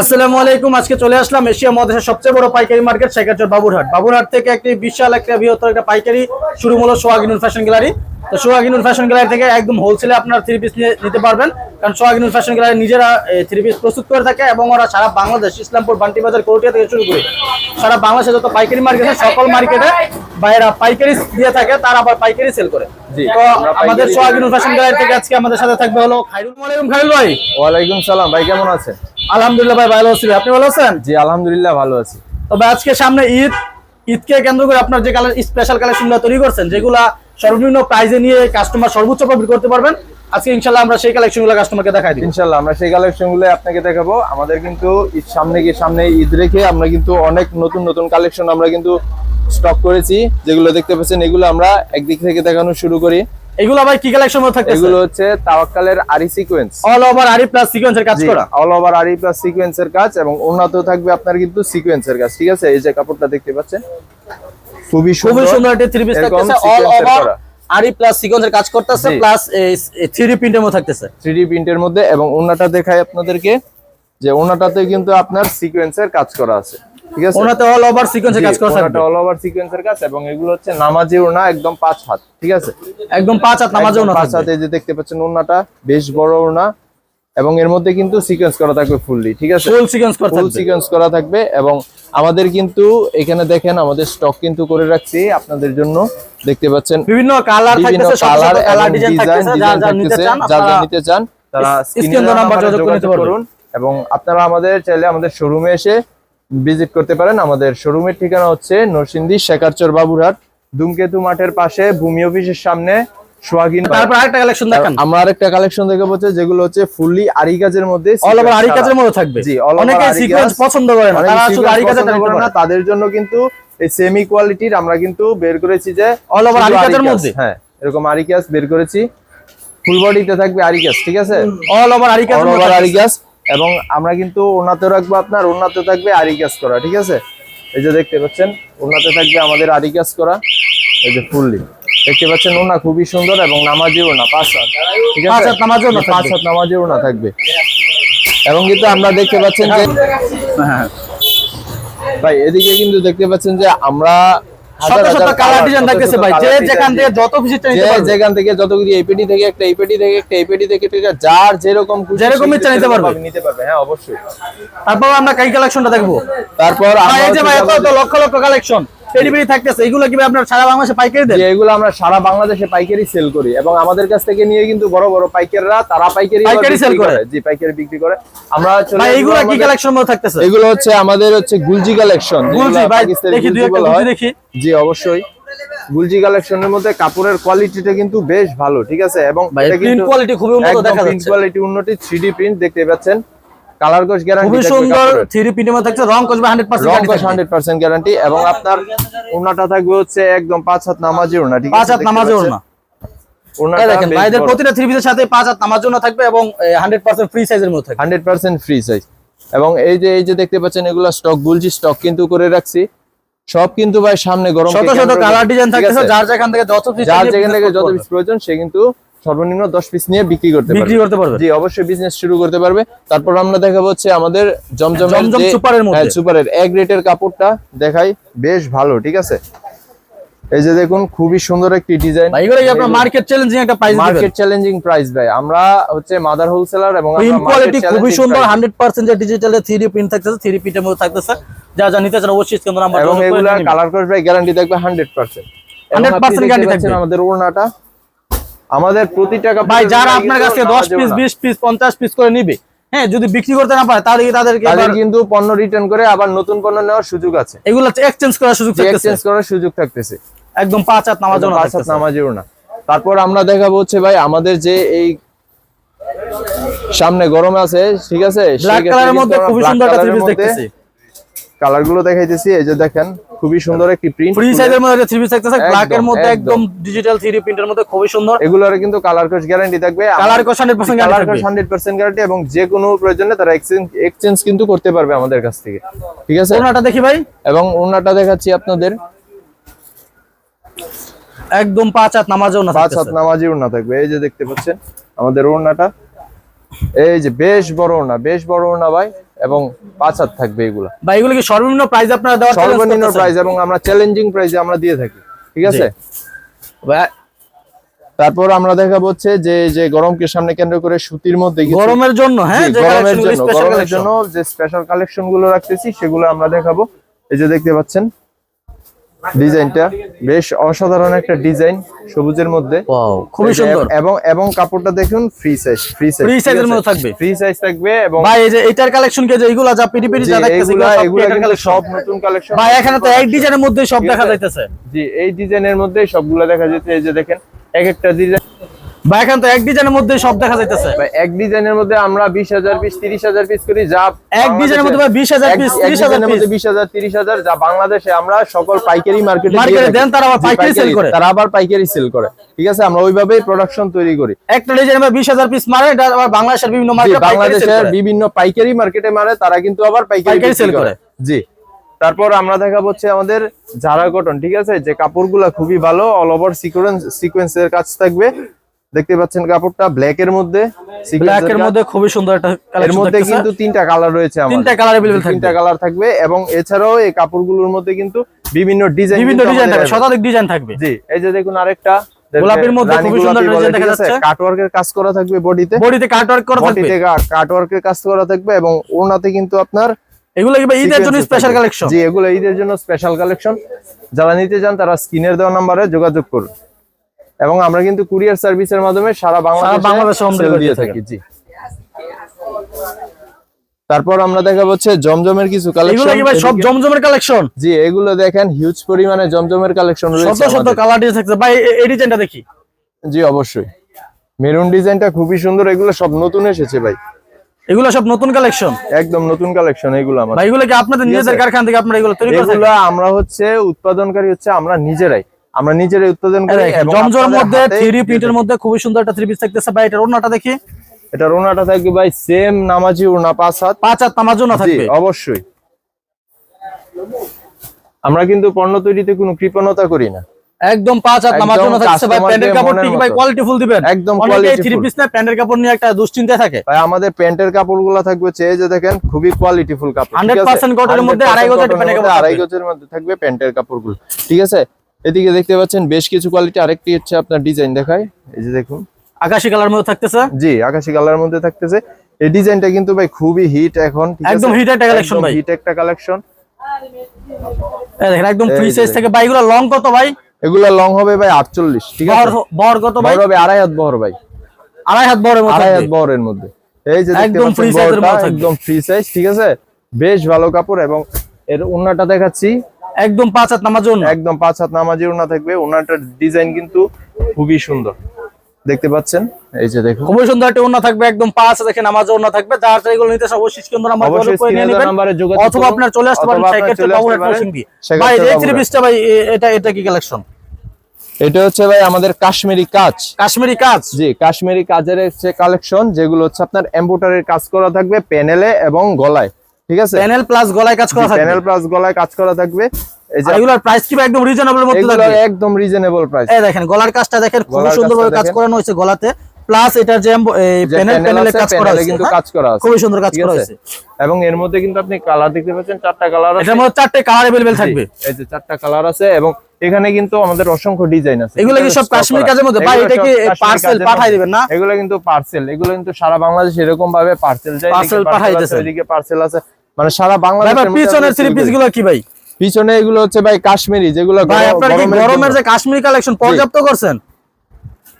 আসসালামু আলাইকুম। আজকে চলে আসলাম এশিয়া মহাদেশের সবচেয়ে বড় পাইকারি মার্কেট শেখাচর বাবুরহাট। বাবুরহাট থেকে একটি বিশাল একটা বৃহত্তর একটা পাইকারি শুরু হলো সোহাগিনুর ফ্যাশন গ্যালারি। তো সোহাগিনুর ফ্যাশন গ্যালারি থেকে একদম হোলসেলে আপনার থ্রি পিস নিতে পারবেন। কারণ সোহাগিনুর ফ্যাশন গ্যালারি নিজেরা থ্রি পিস প্রস্তুত করে থাকে এবং ওরা সারা বাংলাদেশ ইসলামপুর বান্টি বাজার কোটিয়া থেকে শুরু করে সারা বাংলাদেশে যত পাইকারি মার্কেট আছে সকল মার্কেটে বাইরা পাইকারি দিয়ে থাকে তারা আবার পাইকারি সেল করে। তো আমাদের ফ্যাশন গ্যালারি থেকে আজকে আমাদের সাথে থাকবে হলো খাইরুল আলাইকুম খাইরুল ভাই। ওয়ালাইকুম সালাম ভাই কেমন আছেন? আলহামদুলিল্লাহ ভাই ভালো আছি আপনি ভালো আছেন? জি আলহামদুলিল্লাহ ভালো আছি। তবে আজকে সামনে ঈদ ঈদকে কেন্দ্র করে আপনার যে স্পেশাল কালেকশনগুলো তৈরি করছেন যেগুলা সর্বনিম্ন প্রাইজে নিয়ে কাস্টমার সর্বোচ্চ প্রফিট করতে পারবেন আজকে ইনশাল্লাহ আমরা সেই কালেকশনগুলো কাস্টমারকে দেখাই দিই ইনশাল্লাহ আমরা সেই কালেকশনগুলো আপনাকে দেখাবো। আমাদের কিন্তু ঈদ সামনে গিয়ে সামনে ঈদ রেখে আমরা কিন্তু অনেক নতুন নতুন কালেকশন আমরা কিন্তু স্টক করেছি। যেগুলো দেখতে পাচ্ছেন এগুলো আমরা একদিক থেকে দেখানো শুরু করি। এগুলো ভাই কি কালেকশন মধ্যে থাকতেছে? এগুলো হচ্ছে তাওয়াক্কালের aari sequence all over aari plus সিকোয়েন্সের কাজ করা। অল ওভার আরি প্লাস সিকোয়েন্সের কাজ এবং উন্নত থাকবে আপনার কিন্তু সিকোয়েন্সের কাজ ঠিক আছে? এই যে কাপড়টা দেখতে পাচ্ছেন খুবই খুবই সুন্দর। একটা থ্রি পিস থাকতেছে অল ওভার। আরি প্লাস সিকোয়েন্সের কাজ করতেছে প্লাস থ্রি প্রিন্টের মধ্যে থাকতেছে। থ্রি প্রিন্টের মধ্যে এবং ওনাটা দেখাই আপনাদেরকে যে ওনাটাতে কিন্তু আপনার সিকোয়েন্সের কাজ করা আছে ঠিক আছে? ওনাতে অল ওভার সিকোয়েন্সের কাজ করা থাকবে। অল ওভার সিকোয়েন্সের কাজ এবং এগুলো হচ্ছে নামাজি ওনা একদম পাঁচ হাত ঠিক আছে? একদম পাঁচ হাত নামাজেও না পাঁচ হাত যে দেখতে পাচ্ছেন ওনাটা বেশ বড় ওনা এবং এর মধ্যে কিন্তু সিকোয়েন্স করা থাকবে ফুললি ঠিক আছে? ফুল সিকোয়েন্স করা ফুল সিকোয়েন্স করা থাকবে এবং আমাদের কিন্তু এখানে দেখেন আমাদের স্টক কিন্তু করে রাখছি। আপনাদের জন্য দেখতে পাচ্ছেন বিভিন্ন কালার বিভিন্ন থাকতেছে কালার কালার ডিজাইন ডিজাইন থাকতেছে যা যা নিতে চান যা যা নিতে চান তারা স্ক্রিনে স্ক্রিনে নাম্বার যোগাযোগ করতে যোগাযোগ এবং আপনারা আমাদের চাইলে আমাদের শোরুমে এসে ভিজিট করতে পারেন। আমাদের শোরুমের ঠিকানা হচ্ছে নরসিংদী শেখারচর বাবুরহাট ধূমকেতু মাঠের পাশে ভূমি অফিসের সামনে। সোহাগিন তারপর আরেকটা কালেকশন দেখান। আমরা আরেকটা কালেকশন দেখে হচ্ছে যেগুলো হচ্ছে ফুললি আরি কাজের মধ্যে অল ওভার আরি কাজের মধ্যে থাকবে। জি, অনেকে সিকোয়েন্স পছন্দ করে না তারা শুধু আরি কাজে করে না তাদের জন্য কিন্তু এই সেমি কোয়ালিটির আমরা কিন্তু বের করেছি যে অল ওভার শুধু আরি আরি কাজের মধ্যে? হ্যাঁ এরকম আরি কাজ বের করেছি। ফুল বডিতে থাকবে আরি কাজ ঠিক আছে? অল ওভার আরি কাজের অল ওভার আরি কাজ এবং আমরা কিন্তু ওনাতে রাখব আপনার ওনাতে থাকবে আরি কাজ করা ঠিক আছে? এই যে দেখতে পাচ্ছেন ওনাতে থাকবে আমাদের আরি কাজ করা এই যে ফুললি। দেখতে পাচ্ছেন ওনা খুবই সুন্দর এবং নামাজিও না পাঁচ হাত ঠিক আছে? হাত নামাজেও ওড়না পাঁচ। হাত নামাজিও না থাকবে। এবং কিন্তু আমরা দেখতে পাচ্ছেন যে ভাই এদিকে কিন্তু দেখতে পাচ্ছেন যে আমরা যেখান থেকে যত যতগুলি এপিডি থেকে একটা এপিডি থেকে একটা এপিডি থেকে যার যেরকম যেরকম ইচ্ছা নিতে পারবে। নিতে পারবে হ্যাঁ অবশ্যই। তারপর আমরা কাই কালেকশনটা দেখব। তারপর লক্ষ লক্ষ কালেকশন পেরিপেরি থাকতেছে এগুলো কি আপনার সারা বাংলাদেশে পাইকারি দেন? এগুলো আমরা সারা বাংলাদেশে পাইকারি সেল করি এবং আমাদের কাছ থেকে নিয়ে কিন্তু বড় বড় পাইকাররা তারা পাইকারি পাইকারি sell করে? জি পাইকারি বিক্রি করে। আমরা ভাই এইগুলো কি কালেকশন মধ্যে থাকতেছে? এগুলো হচ্ছে আমাদের হচ্ছে গুলজি কালেকশন গুলজি ভাই দেখি দুই একটা গুলজি দেখি। জি অবশ্যই। গুলজি কালেকশনের মধ্যে কাপড়ের কোয়ালিটিটা কিন্তু বেশ ভালো ঠিক আছে? এবং এটা প্রিন্ট কিন্তু কোয়ালিটি খুবই উন্নত দেখা যাচ্ছে। কোয়ালিটি উন্নতি 3D প্রিন্ট দেখতে পাচ্ছেন। কালার গ্যারান্টি খুবই সুন্দর থ্রি প্রিন্টের মধ্যে থাকছে রং কসবে 100% রং গ্যারান্টি 100% গ্যারান্টি এবং আপনার ওনাটা থাকবে হচ্ছে একদম পাঁচ হাত নামাজি ওনা ঠিক আছে? পাঁচ হাত নামাজে দেখেন ভাইদের প্রতিটা থ্রি পিসের সাথে পাঁচ হাত নামার জন্য থাকবে এবং হান্ড্রেড পার্সেন্ট ফ্রি সাইজের মধ্যে থাকবে। 100% ফ্রি সাইজ এবং এই যে এই যে দেখতে পাচ্ছেন এগুলো স্টক গুলজি স্টক কিন্তু করে রাখছি। সব কিন্তু ভাই সামনে গরম শত শত কালার ডিজাইন থাকতেছে যার যেখান থেকে যত পিস যার যেখান থেকে যত পিস প্রয়োজন সে কিন্তু সর্বনিম্ন 10 পিস নিয়ে বিক্রি করতে বিক্রি করতে পারবে। জি অবশ্যই বিজনেস শুরু করতে পারবে। তারপর আমরা দেখাবো হচ্ছে আমাদের জমজম সুপারের মধ্যে। সুপারের এক রেটের কাপড়টা দেখাই। বেশ ভালো ঠিক আছে? এই যে দেখুন খুবই সুন্দর একটি ডিজাইন ভাই এগুলো আপনার মার্কেট চ্যালেঞ্জিং একটা প্রাইস মার্কেট চ্যালেঞ্জিং প্রাইস ভাই। আমরা হচ্ছে মাদার হোলসেলার এবং প্রিন্ট কোয়ালিটি খুবই সুন্দর যে ডিজিটালে প্রিন্ট থাকতেছে থ্রি প্রিন্টের মধ্যে থাকতেছে। যা যা নিতে চান অবশ্যই স্ক্যান নাম্বার এবং এগুলা কালার কোড ভাই গ্যারান্টি থাকবে 100% 100% guarantee থাকবে। আমাদের ওড়নাটা। আমাদের প্রতি টাকা ভাই যারা আপনার কাছে দশ পিস বিশ পিস পঞ্চাশ পিস করে নিবে হ্যাঁ যদি বিক্রি করতে না পারে তাহলে তাদেরকে তাদের কিন্তু পণ্য রিটার্ন করে আবার নতুন পণ্য নেওয়ার সুযোগ আছে। এগুলো এক্সচেঞ্জ করার সুযোগ থাকতেছে। এক্সচেঞ্জ করার সুযোগ থাকতেছে। একদম পাঁচ হাত নামার জন্য পাঁচ হাত নামাজেও না। তারপর আমরা দেখাবো হচ্ছে ভাই আমাদের যে এই সামনে গরম আছে ঠিক আছে? ব্ল্যাক কালারের মধ্যে খুবই সুন্দর একটা থ্রি পিস দেখতেছি। কালারগুলো দেখাইতেছি এই যে দেখেন। খুবই সুন্দর একটি প্রিন্ট ফ্রি সাইজের মধ্যে থ্রি পিস থাকতেছে ব্ল্যাক এর মধ্যে একদম। ডিজিটাল থ্রি প্রিন্টের মধ্যে খুবই সুন্দর। এগুলোর কিন্তু কালার কোশ গ্যারান্টি থাকবে। কালার কোশ 100% guarantee কালার কোশ হান্ড্রেড পার্সেন্ট গ্যারান্টি এবং যে কোনো প্রয়োজনে তারা এক্সচেঞ্জ এক্সচেঞ্জ কিন্তু করতে পারবে আমাদের কাছ থেকে। ঠিক আছে? ওনাটা দেখি ভাই। এবং ওনাটা দেখাচ্ছি আপনাদের। একদম পাঁচ হাত নামার জন্য পাঁচ হাত নামাজি ওড়না থাকবে। এই যে দেখতে পাচ্ছেন আমাদের ওড়নাটা। এই যে বেশ বড় ওড়না বেশ বড় ওড়না ভাই। এবং পাঁচ হাত থাকবে এগুলা। বা এগুলো কি সর্বনিম্ন প্রাইস আপনারা দেওয়ার সর্বনিম্ন? প্রাইস এবং আমরা চ্যালেঞ্জিং প্রাইসে আমরা দিয়ে থাকি ঠিক আছে? তারপর আমরা দেখাবো হচ্ছে যে যে গরমকে সামনে কেন্দ্র করে সুতির মধ্যে গরমের জন্য হ্যাঁ গরমের জন্য গরমের জন্য যে স্পেশাল কালেকশনগুলো রাখতেছি সেগুলো আমরা দেখাবো। এই যে দেখতে পাচ্ছেন ডিজাইনটা বেশ অসাধারণ একটা ডিজাইন সবুজের মধ্যে। খুবই সুন্দর। এবং এবং কাপড়টা দেখুন free size free size free সাইজের মধ্যে থাকবে। ফ্রি সাইজ থাকবে এবং ভাই এই যে এটার কালেকশন কে যে এগুলা যা পিটি পিটি যা দেখতেছি এগুলা এগুলা কিন্তু সব নতুন কালেকশন ভাই এখানে তো এক ডিজাইনের মধ্যে সব দেখা যাইতেছে। জি এই ডিজাইনের মধ্যে সবগুলা দেখা যাচ্ছে এই যে দেখেন এক একটা ডিজাইন ভাই এখানে তো এক ডিজাইনের মধ্যে সব দেখা যাইতেছে। এক ডিজাইনের মধ্যে আমরা বিশ হাজার পিস তিরিশ হাজার পিস করি যা এক ডিজাইনের মধ্যে ভাই 20,000 এক- piece, এক 30,000 মধ্যে। বিশ হাজার তিরিশ হাজার যা বাংলাদেশে আমরা সকল পাইকারি মার্কেটে এ দেন, তারা আবার পাইকারি sell করে। তারা আবার পাইকারি সেল করে। ঠিক আছে আমরা ওইভাবেই প্রোডাকশন তৈরি করি। একটা ডিজাইন ভাই বিশ হাজার পিস মারে এটা আবার বাংলাদেশের বিভিন্ন মার্কেটে বাংলাদেশের বিভিন্ন পাইকারি মার্কেটে মারে তারা কিন্তু আবার পাইকারি সেল করে। জি তারপর আমরা দেখাবো হচ্ছে আমাদের জারা কটন ঠিক আছে? যে কাপড়গুলা খুবই ভালো অল ওভার সিকোয়েন্স সিকোয়েন্সের কাজ থাকবে। দেখতে পাচ্ছেন কাপড়টা ব্ল্যাক এর মধ্যে ব্ল্যাক এর মধ্যে খুবই সুন্দর একটা এর মধ্যে কিন্তু তিনটা কালার রয়েছে আমাদের তিনটা colour available তিনটা কালার থাকবে এবং এছাড়াও এই কাপড়গুলোর মধ্যে কিন্তু বিভিন্ন ডিজাইন বিভিন্ন ডিজাইন থাকবে শতাধিক ডিজাইন থাকবে। জি এই যে দেখুন আরেকটা গোলাপির মধ্যে খুবই সুন্দর design দেখা যাচ্ছে। কাটওয়ার্কের কাজ করা থাকবে বডিতে বডিতে কাটওয়ার্ক করা থাকবে। বডিতে কাটওয়ার্কের কাজ করা থাকবে এবং ওড়নাতে কিন্তু আপনার এগুলো কি ভাই ঈদের জন্য স্পেশাল কালেকশন জি এগুলো ঈদের জন্য স্পেশাল কালেকশন যারা নিতে চান তারা স্ক্রিনের দেওয়া নাম্বারে যোগাযোগ করুন। এবং আমরা কিন্তু কুরিয়ার সার্ভিসের মাধ্যমে সারা বাংলাদেশে দিয়ে থাকি। জি। তারপর আমরা দেখা হচ্ছে জমজমের কিছু এগুলো কালেকশন কি ভাই সব জমজমের কালেকশন জি এগুলো দেখেন হিউজ পরিমাণে জমজমের কালেকশন রয়েছে শত আমাদের। কালার ডিজাইন থাকছে। ভাই এই ডিজাইনটা দেখি। জি অবশ্যই। মেরুন ডিজাইনটা খুবই সুন্দর এগুলো সব নতুন এসেছে ভাই। এগুলো সব নতুন কালেকশন একদম নতুন কালেকশন এগুলো আমার। ভাই এগুলো কি আপনাদের নিজেদের কারখানা থেকে আপনারা এগুলো তৈরি করে এগুলো আমরা হচ্ছে উৎপাদনকারী হচ্ছে আমরা নিজেরাই। আমরা নিজেরাই উৎপাদন করি জমজমের মধ্যে থ্রি প্রিন্টের মধ্যে খুবই সুন্দর একটা থ্রি পিস থাকতেছে। ভাই এটার ওড়নাটা দেখি। এটা রোনাটা থাকবে ভাই সেম নামাজি ওড়না পাঁচ হাত। পাঁচ হাত জন্য জি থাকবে। অবশ্যই। আমরা কিন্তু পণ্য তৈরিতে কোনো কৃপণতা করি না। একদম পাঁচ হাত একদম জন্য থাকছে ভাই প্যান্টের কাপড় মনের কি ভাই কোয়ালিটি ফুল দিবেন। একদম থ্রি qualityful। পিস না প্যান্টের কাপড় নিয়ে একটা দুশ্চিন্তা থাকে। ভাই আমাদের প্যান্টের কাপড়গুলো থাকবে চেয়ে যে দেখেন খুবই কোয়ালিটিফুল কাপড় ঠিক 100% cotton এর মধ্যে আড়াই গজের প্যান্টের কাপড় আড়াই। গজের মধ্যে থাকবে প্যান্টের কাপড়গুলো ঠিক আছে? এদিকে দেখতে পাচ্ছেন বেশ কিছু কোয়ালিটি আরেকটি হচ্ছে আপনার ডিজাইন দেখায়। এই যে দেখুন। আকাশি কালার মধ্যে থাকতেছে? জি আকাশি কালার মধ্যে থাকতেছে। এই ডিজাইনটা কিন্তু ভাই খুবই হিট এখন একদম hit একটা কালেকশন ভাই। হিট একটা কালেকশন এই দেখেন একদম ফ্রি সাইজ থেকে ভাই এগুলো লং কত ভাই? এগুলা লং হবে ভাই আটচল্লিশ ঠিক আছে? বহর কত ভাই? হবে আড়াই হাত বহর ভাই। আড়াই হাত বহরের মধ্যে আড়াই হাত। বহরের মধ্যে। এই যে একদম এর বহরটা, মধ্যে একদম ফ্রি সাইজ ঠিক আছে? বেশ ভালো কাপড় এবং এর ওন্নাটা দেখাচ্ছি। একদম পাঁচ হাত নামার জন্য একদম পাঁচ হাত নামাজি ওনা থাকবে। ওনাটার ডিজাইন কিন্তু খুবই সুন্দর। দেখতে পাচ্ছেন? এই যে দেখুন। খুবই সুন্দর একটা ওড়না থাকবে একদম পাঁচ দেখেন নামাজ ওড়না থাকবে। যার এগুলো নিতে অবশ্যই কিন্তু নাম্বার করে নিয়ে নেবেন। অথবা আপনার চলে আসতে পারেন নরসিংদী সেক্ষেত্রে ভাই এই থ্রি। পিসটা ভাই এটা এটা কি কালেকশন এটা হচ্ছে ভাই আমাদের কাশ্মীরি কাজ। কাশ্মীরি কাজ? জি কাশ্মীরি কাজের হচ্ছে কালেকশন যেগুলো হচ্ছে আপনার এম্বোটারির কাজ করা থাকবে প্যানেলে এবং গলায়। ঠিক আছে প্যানেল প্লাস গলায় কাজ করা থাকবে প্যানেল প্লাস গলায় কাজ করা থাকবে এই যে আর এগুলোর প্রাইস কি ভাই একদম রিজনেবল মধ্যে এগুলো থাকবে একদম রিজনেবল প্রাইস এই দেখেন গলার কাজটা দেখেন খুবই গলার সুন্দরভাবে কাজটা কাজ দেখেন। করানো হয়েছে গলাতে প্লাস এটার যে এম্ব- এই যে প্যানেল প্যানেল প্যানেলে আছে, কাজ করা প্যানেলে হয়েছে কিন্তু হ্যাঁ? কাজ করা আছে খুবই সুন্দর কাজ ঠিক করা আছে? হয়েছে এবং এর মধ্যে কিন্তু আপনি কালার দেখতে পাচ্ছেন চারটা কালার আছে এটার মধ্যে চারটে কালার अवेलेबल থাকবে জি, এই যে চারটা কালার আছে এবং এখানে কিন্তু আমাদের অসংখ্য ডিজাইন আছে এগুলো কি ঠিক আছে? সব stock কাশ্মীরি করা। কাজের মধ্যে? ভাই, এগুলো এটা সব কি কাশ্মীরি parcel কাজের পাঠায় মধ্যে। দিবেন না? এগুলো কিন্তু পার্সেল এগুলো কিন্তু সারা বাংলাদেশ এরকম ভাবে পার্সেল যায় Parcel এদিকে পাঠায় parcel আছে, দিতেছেন। এদিকে পার্সেল আছে মানে সারা বাংলাদেশ পিছনের থ্রি পিসগুলো কি ভাই? পিছনে এগুলো হচ্ছে ভাই কাশ্মীরি যেগুলো ভাই আপনার কি গরমের যে কাশ্মীরি কালেকশন পর্যাপ্ত করছেন?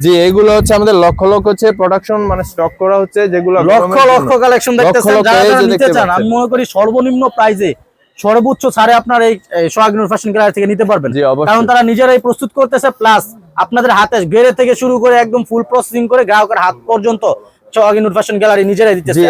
জি এগুলো হচ্ছে আমাদের লক্ষ লক্ষ হচ্ছে প্রোডাকশন মানে স্টক করা হচ্ছে যেগুলো লক্ষ লক্ষ কালেকশন দেখতেছেন যারা যারা নিতে চান আমি মনে করি সর্বনিম্ন প্রাইজে সর্বোচ্চ ছাড়ে আপনার এই সোহাগনুর ফ্যাশন গ্যালারি থেকে নিতে পারবেন। কারণ তারা নিজেরাই প্রস্তুত করতেছে প্লাস আপনাদের হাতে গেড়ে থেকে শুরু করে একদম ফুল প্রসেসিং করে গ্রাহকের হাত পর্যন্ত সোহাগনুর ফ্যাশন গ্যালারি নিজেরাই দিতেছে।